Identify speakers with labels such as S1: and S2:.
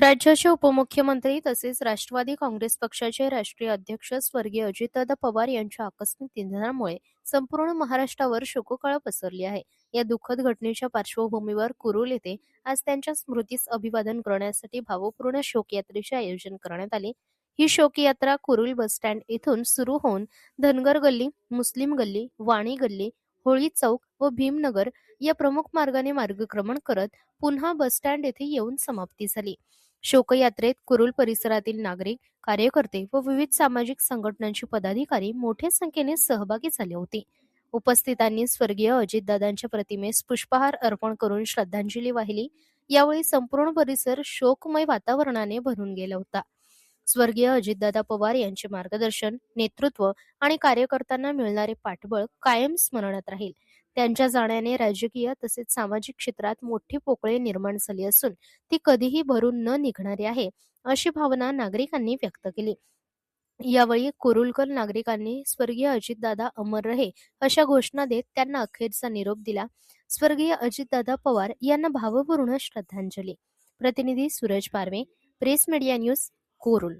S1: राज्याचे उपमुख्यमंत्री तसेच राष्ट्रवादी काँग्रेस पक्षाचे राष्ट्रीय अध्यक्ष स्वर्गीय अजितदादा पवार यांच्या आकस्मिक निधनामुळे संपूर्ण महाराष्ट्रावर शोककळा पसरली आहे. या दुःखद घटनेच्या पार्श्वभूमीवर कुरुल येथे आज त्यांच्या स्मृतीस अभिवादन करण्यासाठी भावपूर्ण शोकयात्रेचे आयोजन करण्यात आले. ही शोकयात्रा कुरुल बसस्टँड येथून सुरू होऊन धनगर गल्ली मुस्लिम गल्ली वाणी गल्ली होळी चौक व भीमनगर या प्रमुख मार्गाने मार्गक्रमण करत पुन्हा बसस्टँड येथे येऊन समाप्ती झाली. शोकयात्रेत कुरुल परिसरातील नागरिक कार्यकर्ते व विविध सामाजिक संघटनांचे पदाधिकारी मोठ्या संख्येने सहभागी झाले होते. उपस्थितांनी स्वर्गीय अजितदादांच्या प्रतिमेस पुष्पहार अर्पण करून श्रद्धांजली वाहिली. यावेळी संपूर्ण परिसर शोकमय वातावरणाने भरून गेला होता. स्वर्गीय अजितदादा पवार यांचे मार्गदर्शन नेतृत्व आणि कार्यकर्त्यांना मिळणारे पाठबळ कायम स्मरणात राहील. त्यांच्या जाण्याने राजकीय तसेच सामाजिक क्षेत्रात मोठी पोकळे निर्माण झाली असून ती कधीही भरून न निघणारी आहे अशी भावना नागरिकांनी व्यक्त केली. यावेळी कुरुलकर नागरिकांनी स्वर्गीय अजितदादा अमर रहे अशा घोषणा देत त्यांना अखेरचा निरोप दिला. स्वर्गीय अजितदादा पवार यांना भावपूर्ण श्रद्धांजली. प्रतिनिधी Suraj Parwe press media news Korul.